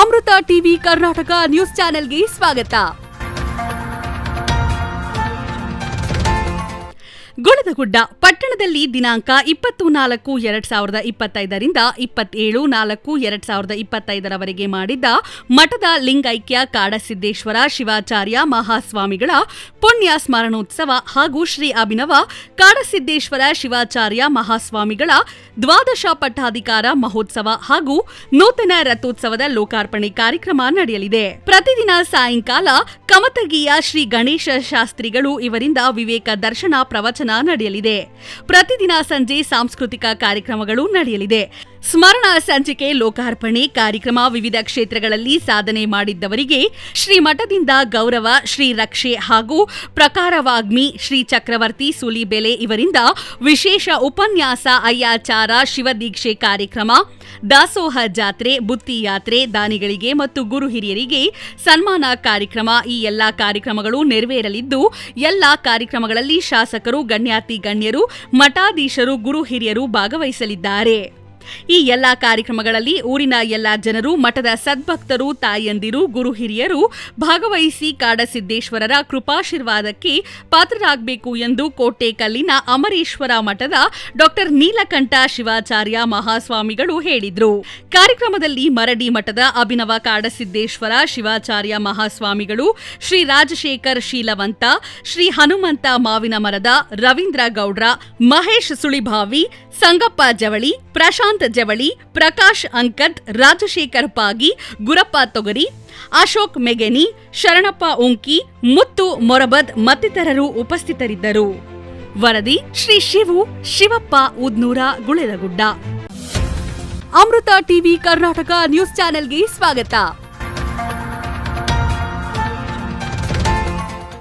ಅಮೃತ TV Karnataka news ಚಾನೆಲ್ಗೆ ಸ್ವಾಗತ. ಗುಳದಗುಡ್ಡ ಪಟ್ಟಣದಲ್ಲಿ ದಿನಾಂಕ ಇಪ್ಪತ್ತು ನಾಲ್ಕು ಎರಡ್ ಸಾವಿರದ ಇಪ್ಪತ್ತೈದರಿಂದ ಇಪ್ಪತ್ತೇಳು ನಾಲ್ಕು ಎರಡ್ ಸಾವಿರದ ಇಪ್ಪತ್ತೈದರವರೆಗೆ ಮಾಡಿದ್ದ ಮಠದ ಲಿಂಗೈಕ್ಯ ಕಾಡಸಿದ್ದೇಶ್ವರ ಶಿವಾಚಾರ್ಯ ಮಹಾಸ್ವಾಮಿಗಳ ಪುಣ್ಯ ಸ್ಮರಣೋತ್ಸವ ಹಾಗೂ ಶ್ರೀ ಅಭಿನವ ಕಾಡಸಿದ್ದೇಶ್ವರ ಶಿವಾಚಾರ್ಯ ಮಹಾಸ್ವಾಮಿಗಳ ದ್ವಾದಶ ಪಟ್ಟಾಧಿಕಾರ ಮಹೋತ್ಸವ ಹಾಗೂ ನೂತನ ರಥೋತ್ಸವದ ಲೋಕಾರ್ಪಣೆ ಕಾರ್ಯಕ್ರಮ ನಡೆಯಲಿದೆ. ಪ್ರತಿದಿನ ಸಾಯಂಕಾಲ ಕಮತಗಿಯ ಶ್ರೀ ಗಣೇಶ ಶಾಸ್ತ್ರಿಗಳು ಇವರಿಂದ ವಿವೇಕ ದರ್ಶನ ಪ್ರವಚನ ನಡೆಯಲಿದೆ. ಪ್ರತಿದಿನ ಸಂಜೆ ಸಾಂಸ್ಕೃತಿಕ ಕಾರ್ಯಕ್ರಮಗಳು ನಡೆಯಲಿದೆ. ಸ್ಮರಣ ಸಂಚಿಕೆ, ಲೋಕಾರ್ಪಣೆ, ಕಾರ್ಯಕ್ರಮ ವಿವಿಧ ಕ್ಷೇತ್ರಗಳಲ್ಲಿ ಸಾಧನೆ ಮಾಡಿದ್ದವರಿಗೆ ಶ್ರೀ ಮಠದಿಂದ ಗೌರವ, ಶ್ರೀ ರಕ್ಷೆ ಹಾಗೂ ಪ್ರಕಾರವಾಗ್ಮಿ, ಶ್ರೀ ಚಕ್ರವರ್ತಿ ಸುಲಿಬೆಲೆ ಇವರಿಂದ ವಿಶೇಷ ಉಪನ್ಯಾಸ, ಅಯ್ಯಾಚಾರ, ಶಿವದೀಕ್ಷೆ ಕಾರ್ಯಕ್ರಮ, ದಾಸೋಹ ಜಾತ್ರೆ, ಬುತ್ತಿ ಯಾತ್ರೆ, ದಾನಿಗಳಿಗೆ ಮತ್ತು ಗುರು ಹಿರಿಯರಿಗೆ ಸನ್ಮಾನ ಕಾರ್ಯಕ್ರಮ ಈ ಎಲ್ಲಾ ಕಾರ್ಯಕ್ರಮಗಳು ನೆರವೇರಲಿದ್ದು, ಎಲ್ಲಾ ಕಾರ್ಯಕ್ರಮಗಳಲ್ಲಿ ಶಾಸಕರು ಗಣ್ಯಾತಿ ಗಣ್ಯರು, ಮಠಾಧೀಶರು, ಗುರು ಹಿರಿಯರು ಭಾಗವಹಿಸಲಿದ್ದಾರೆ. ಈ ಎಲ್ಲಾ ಕಾರ್ಯಕ್ರಮಗಳಲ್ಲಿ ಊರಿನ ಎಲ್ಲಾ ಜನರು, ಮಠದ ಸದ್ಭಕ್ತರು, ತಾಯಂದಿರು, ಗುರು ಹಿರಿಯರು ಭಾಗವಹಿಸಿ ಕಾಡಸಿದ್ದೇಶ್ವರರ ಕೃಪಾಶೀರ್ವಾದಕ್ಕೆ ಪಾತ್ರರಾಗಬೇಕು ಎಂದು ಕೋಟೆಕಲ್ಲಿನ ಅಮರೇಶ್ವರ ಮಠದ ಡಾಕ್ಟರ್ ನೀಲಕಂಠ ಶಿವಾಚಾರ್ಯ ಮಹಾಸ್ವಾಮಿಗಳು ಹೇಳಿದ್ರು. ಕಾರ್ಯಕ್ರಮದಲ್ಲಿ ಮರಡಿ ಮಠದ ಅಭಿನವ ಕಾಡಸಿದ್ದೇಶ್ವರ ಶಿವಾಚಾರ್ಯ ಮಹಾಸ್ವಾಮಿಗಳು, ಶ್ರೀ ರಾಜಶೇಖರ್ ಶೀಲವಂತ, ಶ್ರೀ ಹನುಮಂತ ಮಾವಿನ ಮರದ ರವೀಂದ್ರ ಗೌಡ್ರ, ಮಹೇಶ್ ಸುಳಿಭಾವಿ, ಸಂಗಪ್ಪ ಜವಳಿ, ಪ್ರಶಾಂತ್ ಜವಳಿ, ಪ್ರಕಾಶ್ ಅಂಕತ್, ರಾಜಶೇಖರ್ ಪಾಗಿ, ಗುರಪ್ಪ ತೊಗರಿ, ಅಶೋಕ್ ಮೆಗೆನಿ, ಶರಣಪ್ಪ ಉಂಕಿ, ಮುತ್ತು ಮೊರಬದ್ ಮತ್ತಿತರರು ಉಪಸ್ಥಿತರಿದ್ದರು. ವರದಿ ಶ್ರೀ ಶಿವು, ಶಿವಪ್ಪ ಉದ್ನೂರ ಗುಳೆದಗುಡ್ಡ ಅಮೃತ ಟಿವಿ ಕರ್ನಾಟಕ ನ್ಯೂಸ್ ಚಾನೆಲ್ಗೆ ಸ್ವಾಗತ.